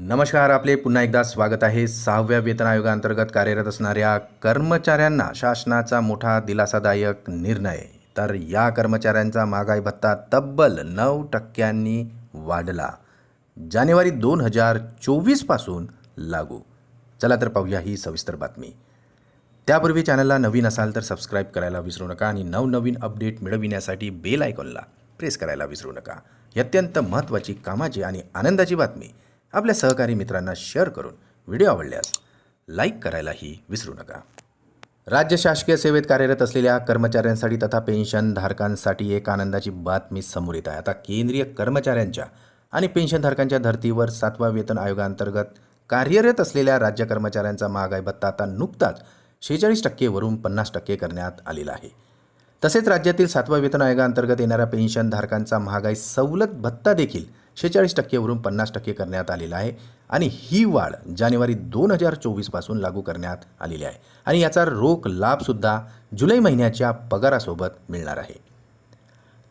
नमस्कार आपले पुन्हा एकदा स्वागत आहे. सहाव्या वेतन आयोगाअंतर्गत कार्यरत असणाऱ्या कर्मचाऱ्यांना शासनाचा मोठा दिलासादायक निर्णय. तर या कर्मचाऱ्यांचा महागाई भत्ता तब्बल नऊ टक्क्यांनी वाढला. जानेवारी दोन हजार चोवीसपासून लागू. चला तर पाहूया ही सविस्तर बातमी. त्यापूर्वी चॅनलला नवीन असाल तर सबस्क्राईब करायला विसरू नका आणि नवनवीन अपडेट मिळविण्यासाठी बेल आयकॉनला प्रेस करायला विसरू नका. ही अत्यंत महत्त्वाची कामाची आणि आनंदाची बातमी. आपल्या सहकारी मित्रांना शेअर करून व्हिडिओ आवडल्यास लाईक करायलाही विसरू नका. राज्य शासकीय सेवेत कार्यरत असलेल्या कर्मचाऱ्यांसाठी तथा पेन्शनधारकांसाठी एक आनंदाची बातमी समोर येत आहे. आता केंद्रीय कर्मचाऱ्यांच्या आणि पेन्शनधारकांच्या धर्तीवर सातवा वेतन आयोगाअंतर्गत कार्यरत असलेल्या राज्य कर्मचाऱ्यांचा महागाई भत्ता आता नुकताच शेहेचाळीस टक्केवरून पन्नास टक्के करण्यात आलेला आहे. तसेच राज्यातील सातवा वेतन आयोगाअंतर्गत येणाऱ्या पेन्शनधारकांचा महागाई सवलत भत्ता देखील शेहेचाळीस टक्केवरून पन्नास टक्के करण्यात आलेला आहे आणि ही वाढ जानेवारी दोन हजार चोवीसपासून लागू करण्यात आलेली आहे. आणि याचा रोख लाभसुद्धा जुलै महिन्याच्या पगारासोबत मिळणार आहे.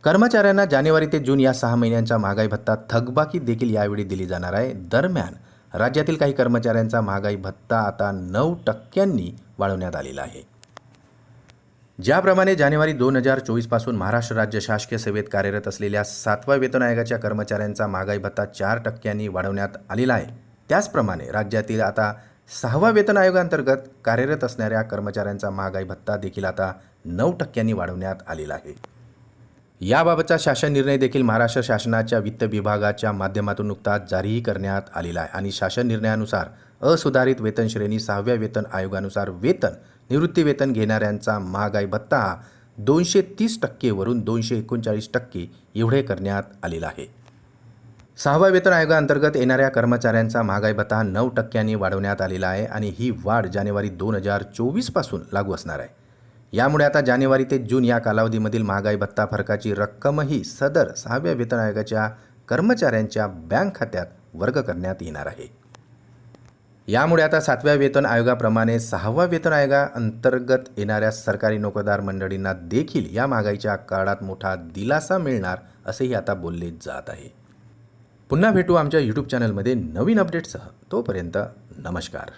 कर्मचाऱ्यांना जानेवारी ते जून या सहा महिन्यांचा महागाई भत्ता थकबाकी देखील यावेळी दिली जाणार आहे. दरम्यान राज्यातील काही कर्मचाऱ्यांचा महागाई भत्ता आता नऊ टक्क्यांनी वाढवण्यात आलेला आहे. ज्याप्रमाणे जानेवारी दोन हजार चोवीसपासून महाराष्ट्र राज्य शासकीय सेवेत कार्यरत असलेल्या सातव्या वेतन आयोगाच्या कर्मचाऱ्यांचा महागाई भत्ता चार टक्क्यांनी वाढवण्यात आलेला आहे. त्याचप्रमाणे राज्यातील आता सहावा वेतन आयोगांतर्गत कार्यरत असणाऱ्या कर्मचाऱ्यांचा महागाई भत्ता देखील आता नऊ टक्क्यांनी वाढवण्यात आलेला आहे. याबाबतचा शासन निर्णय देखील महाराष्ट्र शासनाच्या वित्त विभागाच्या माध्यमातून नुकताच जारीही करण्यात आलेला आहे आणि शासन निर्णयानुसार असुधारित वेतन श्रेणी सहाव्या वेतन आयोगानुसार वेतन निवृत्ती वेतन घेणाऱ्यांचा महागाई भत्ता हा दोनशे तीस टक्केवरून दोनशे एकोणचाळीस टक्के एवढे करण्यात आलेला आहे. सहाव्या वेतन आयोगाअंतर्गत येणाऱ्या कर्मचाऱ्यांचा महागाई भत्ता नऊ टक्क्यांनी वाढवण्यात आलेला आहे आणि ही वाढ जानेवारी दोन हजार चोवीसपासून लागू असणार आहे. यामुळे आता जानेवारी ते जून या कालावधीमधील महागाई भत्ता फरकाची रक्कमही सदर सहाव्या वेतन आयोगाच्या कर्मचाऱ्यांच्या बँक खात्यात वर्ग करण्यात येणार आहे. यामुळे आता सातव्या वेतन आयोगाप्रमाणे सहावा वेतन आयोगाअंतर्गत येणाऱ्या सरकारी नोकरदार मंडळींना देखील या महागाईच्या काळात मोठा दिलासा मिळणार असेही आता बोलले जात आहे. पुन्हा भेटू आमच्या यूट्यूब चॅनलमध्ये नवीन अपडेटसह तोपर्यंत नमस्कार.